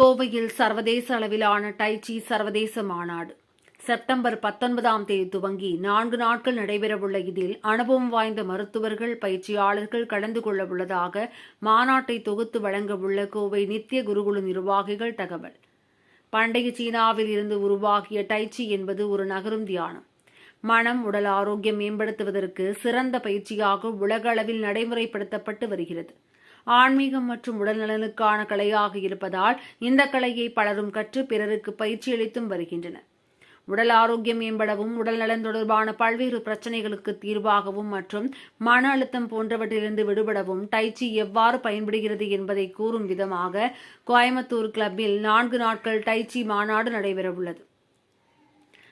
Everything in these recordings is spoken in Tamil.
கோவையில் சர்வதேச அளவிலான டைச்சி சர்வதேச மாநாடு. செப்டம்பர் பத்தொன்பதாம் தேதி துவங்கி நான்கு நாட்கள் நடைபெறவுள்ள இதில் அனுபவம் வாய்ந்த மருத்துவர்கள் பயிற்சியாளர்கள் கலந்து கொள்ள உள்ளதாக மாநாட்டை தொகுத்து வழங்கவுள்ள கோவை நித்திய குருகுல நிர்வாகிகள் தகவல். பண்டைய சீனாவில் இருந்து உருவாகிய டைச்சி என்பது ஒரு நகரும் தியானம். மனம் உடல் ஆரோக்கியம் மேம்படுத்துவதற்கு சிறந்த பயிற்சியாக உலக அளவில் நடைமுறைப்படுத்தப்பட்டு வருகிறது. ஆன்மீகம் மற்றும் உடல் நலனுக்கான கலையாக இருப்பதால் இந்த கலையை பலரும் கற்று பிறருக்கு பயிற்சியளித்தும் வருகின்றனர் உடல் ஆரோக்கியம் மேம்படவும் உடல் நலன் தொடர்பான பல்வேறு பிரச்சனைகளுக்கு தீர்வாகவும் மற்றும் மன அழுத்தம் போன்றவற்றிலிருந்து விடுபடவும் டைச்சி எவ்வாறு பயன்படுகிறது என்பதை கூறும் விதமாக கோயம்புத்தூர் கிளப்பில் நான்கு நாட்கள் டைச்சி மாநாடு நடைபெறவுள்ளது.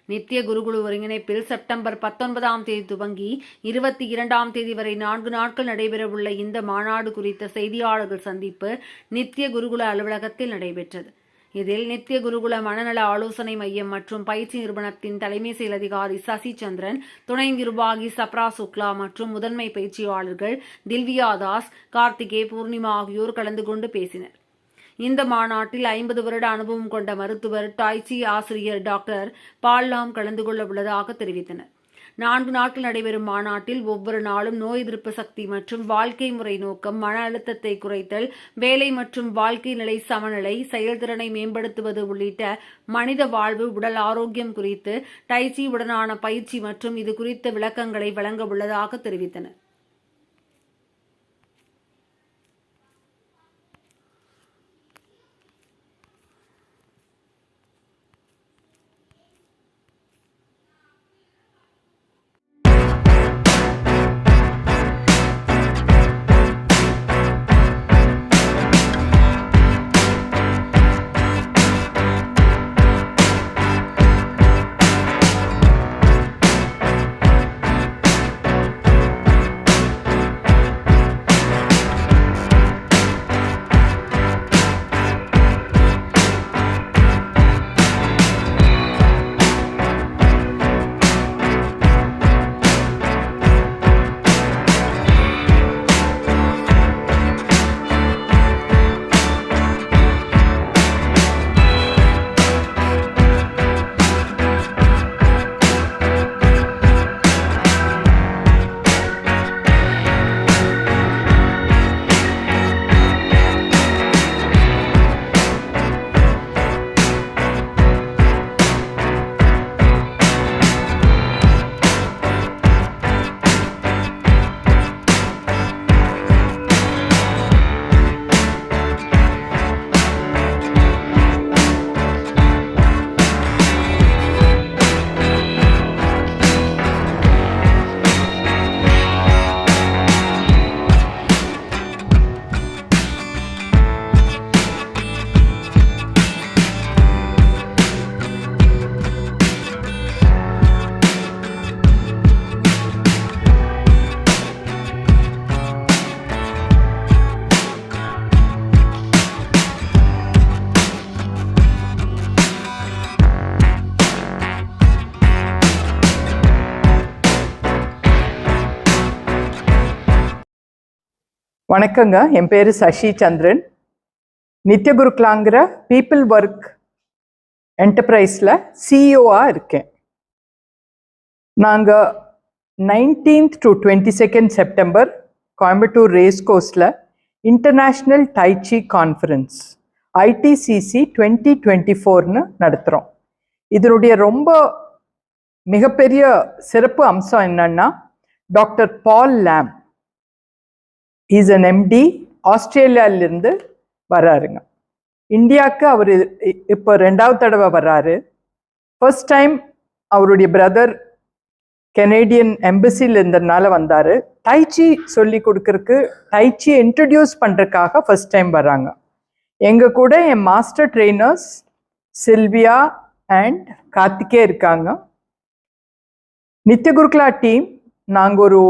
நித்திய குருகுழு ஒருங்கிணைப்பில் செப்டம்பர் பத்தொன்பதாம் தேதி துவங்கி இருபத்தி இரண்டாம் தேதி வரை நான்கு நாட்கள் நடைபெறவுள்ள இந்த மாநாடு குறித்த செய்தியாளர்கள் சந்திப்பு நித்திய குருகுல அலுவலகத்தில் நடைபெற்றது. இதில் நித்திய குருகுல மனநல ஆலோசனை மையம் மற்றும் பயிற்சி நிறுவனத்தின் தலைமை செயல் அதிகாரி சசி சந்திரன் துணை நிர்வாகி சப்ரா சுக்லா மற்றும் முதன்மை பயிற்சியாளர்கள் தில்வியா தாஸ் கார்த்திகே பூர்ணிமா ஆகியோர் கலந்து கொண்டு பேசினர். இந்த மாநாட்டில் ஐம்பது வருட அனுபவம் கொண்ட மருத்துவர் டாய்ச்சி ஆசிரியர் டாக்டர் பால்லாம் கலந்து கொள்ள உள்ளதாக தெரிவித்தனர். நான்கு நாட்கள் நடைபெறும் மாநாட்டில் ஒவ்வொரு நாளும் நோய் எதிர்ப்பு சக்தி மற்றும் வாழ்க்கை முறை நோக்கம் மன அழுத்தத்தை குறைத்தல் வேலை மற்றும் வாழ்க்கை நிலை சமநிலை செயல்திறனை மேம்படுத்துவது உள்ளிட்ட மனித வாழ்வு உடல் ஆரோக்கியம் குறித்து டைச்சி உடனான பயிற்சி மற்றும் இது குறித்த விளக்கங்களை வழங்க உள்ளதாக தெரிவித்தனர். வணக்கங்க. என் பேர் சசி சந்திரன். நித்ய குருக்லாங்கிற பீப்புள் ஒர்க் என்டர்பிரைஸில் சிஇஓவாக இருக்கேன். நாங்கள் nineteenth to twenty second September Coimbatore race கோர்ஸில் international tai chi conference ITCC twenty twenty ஃபோர்னு நடத்துகிறோம் இதனுடைய ரொம்ப மிகப்பெரிய சிறப்பு அம்சம் என்னன்னா doctor Paul Lam. Is an MD ஆஸ்திரேலியாவிலிருந்து வர்றாருங்க. இந்தியாவுக்கு அவர் இப்போ ரெண்டாவது தடவை வர்றாரு. ஃபர்ஸ்ட் டைம் அவருடைய பிரதர் கெனேடியன் எம்பசியில் இருந்ததுனால வந்தார். டைச்சி சொல்லி கொடுக்கறக்கு டைச்சி இன்ட்ரடியூஸ் பண்ணுறதுக்காக ஃபர்ஸ்ட் டைம் வர்றாங்க. எங்கள் கூட என் master trainers Sylvia and Karthike இருக்காங்க. நித்ய குருக்லா டீம் நாங்கள் ஒரு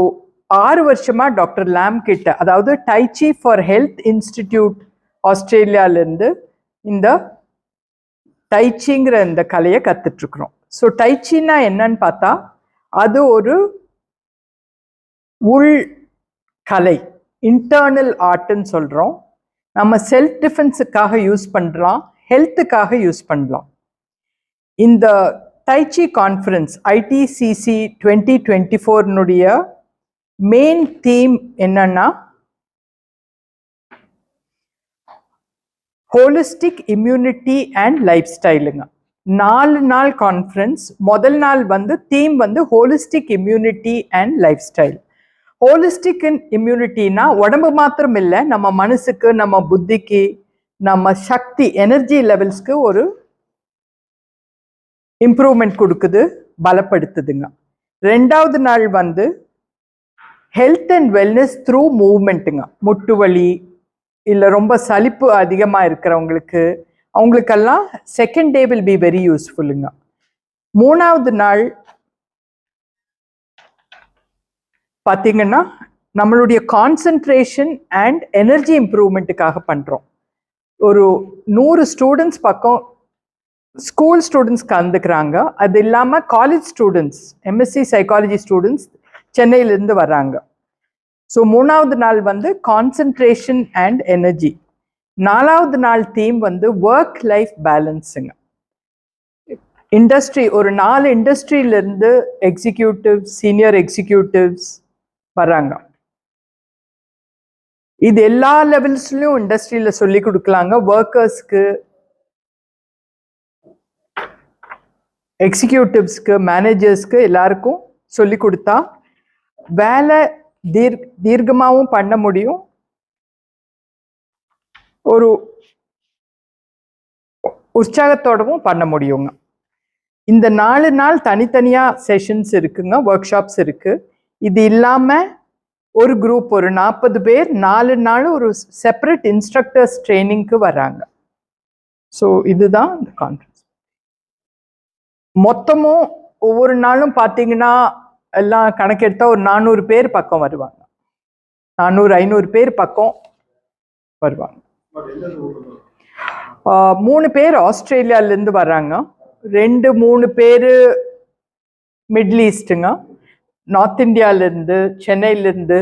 ஆறு வருஷமாக டாக்டர் லேம் கிட்ட அதாவது tai chi for health institute ஆஸ்திரேலியாவிலேருந்து இந்த டைச்சிங்கிற இந்த கலையை கற்றுட்ருக்குறோம் ஸோ டைச்சின்னா என்னன்னு பார்த்தா அது ஒரு உள் கலை இன்டர்னல் ஆர்ட்னு சொல்கிறோம் நம்ம செல்ஃப் டிஃபென்ஸுக்காக யூஸ் பண்ணலாம் ஹெல்த்துக்காக யூஸ் பண்ணலாம் இந்த tai chi conference ITCC twenty twenty ஃபோர்னுடைய main theme என்னன்னா ஹோலிஸ்டிக் இம்யூனிட்டி அண்ட் லைஃப் ஸ்டைலுங்க நாலு நாள் கான்ஃபரன்ஸ் முதல் நாள் வந்து தீம் வந்து holistic immunity and lifestyle holistic இம்யூனிட்டினா உடம்பு மாத்திரம் இல்லை நம்ம மனசுக்கு நம்ம புத்திக்கு நம்ம சக்தி எனர்ஜி லெவல்ஸ்க்கு ஒரு இம்ப்ரூவ்மெண்ட் கொடுக்குது பலப்படுத்துதுங்க. ரெண்டாவது நாள் வந்து ஹெல்த் அண்ட் வெல்னஸ் த்ரூ மூவ்மெண்ட்டுங்க முட்டு வலி இல்லை ரொம்ப சலிப்பு அதிகமாக இருக்கிறவங்களுக்கு அவங்களுக்கெல்லாம் second day will be very யூஸ்ஃபுல்லுங்க மூணாவது நாள் பார்த்தீங்கன்னா நம்மளுடைய கான்சன்ட்ரேஷன் அண்ட் எனர்ஜி இம்ப்ரூவ்மெண்ட்டுக்காக பண்ணுறோம் ஒரு நூறு ஸ்டூடெண்ட்ஸ் பக்கம் ஸ்கூல் ஸ்டூடெண்ட்ஸ் கலந்துக்கிறாங்க. அது இல்லாமல் college students MSc psychology students சென்னையிலேருந்து வர்றாங்க. ஸோ மூணாவது நாள் வந்து கான்சன்ட்ரேஷன் அண்ட் எனர்ஜி நாலாவது நாள் தீம் வந்து ஒர்க் லைஃப் பேலன்ஸுங்க இண்டஸ்ட்ரி ஒரு நாலு இண்டஸ்ட்ரியிலேருந்து எக்ஸிக்யூட்டிவ் சீனியர் எக்ஸிக்யூட்டிவ்ஸ் வர்றாங்க. இது எல்லா லெவல்ஸ்லையும் இண்டஸ்ட்ரியில் சொல்லி கொடுக்கலாங்க. ஒர்க்கர்ஸ்க்கு எக்ஸிக்யூட்டிவ்ஸ்க்கு மேனேஜர்ஸ்க்கு எல்லாருக்கும் சொல்லி கொடுத்தா வேலை தீர் தீர்க்கமாகவும் பண்ண முடியும். ஒரு உற்சாகத்தோடவும் பண்ண முடியுங்க. இந்த நாலு நாள் தனித்தனியாக செஷன்ஸ் இருக்குங்க ஒர்க் ஷாப்ஸ் இருக்கு. இது இல்லாமல் ஒரு குரூப் ஒரு நாற்பது பேர் நாலு நாள் ஒரு செப்பரேட் இன்ஸ்ட்ரக்டர்ஸ் ட்ரைனிங்க்கு வராங்க ஸோ இதுதான் இந்த கான்ஃபரன்ஸ் மொத்தமும் ஒவ்வொரு நாளும் பார்த்தீங்கன்னா எல்லாம் கணக்கெடுத்தா ஒரு நானூறு பேர் பக்கம் வருவாங்க. நானூறு ஐநூறு பேர் பக்கம் வருவாங்க. மூணு பேர் ஆஸ்திரேலியாவிலேருந்து வர்றாங்க. ரெண்டு மூணு பேர் மிடில் ஈஸ்ட்டுங்க. நார்த் இந்தியாவிலேருந்து சென்னையிலேருந்து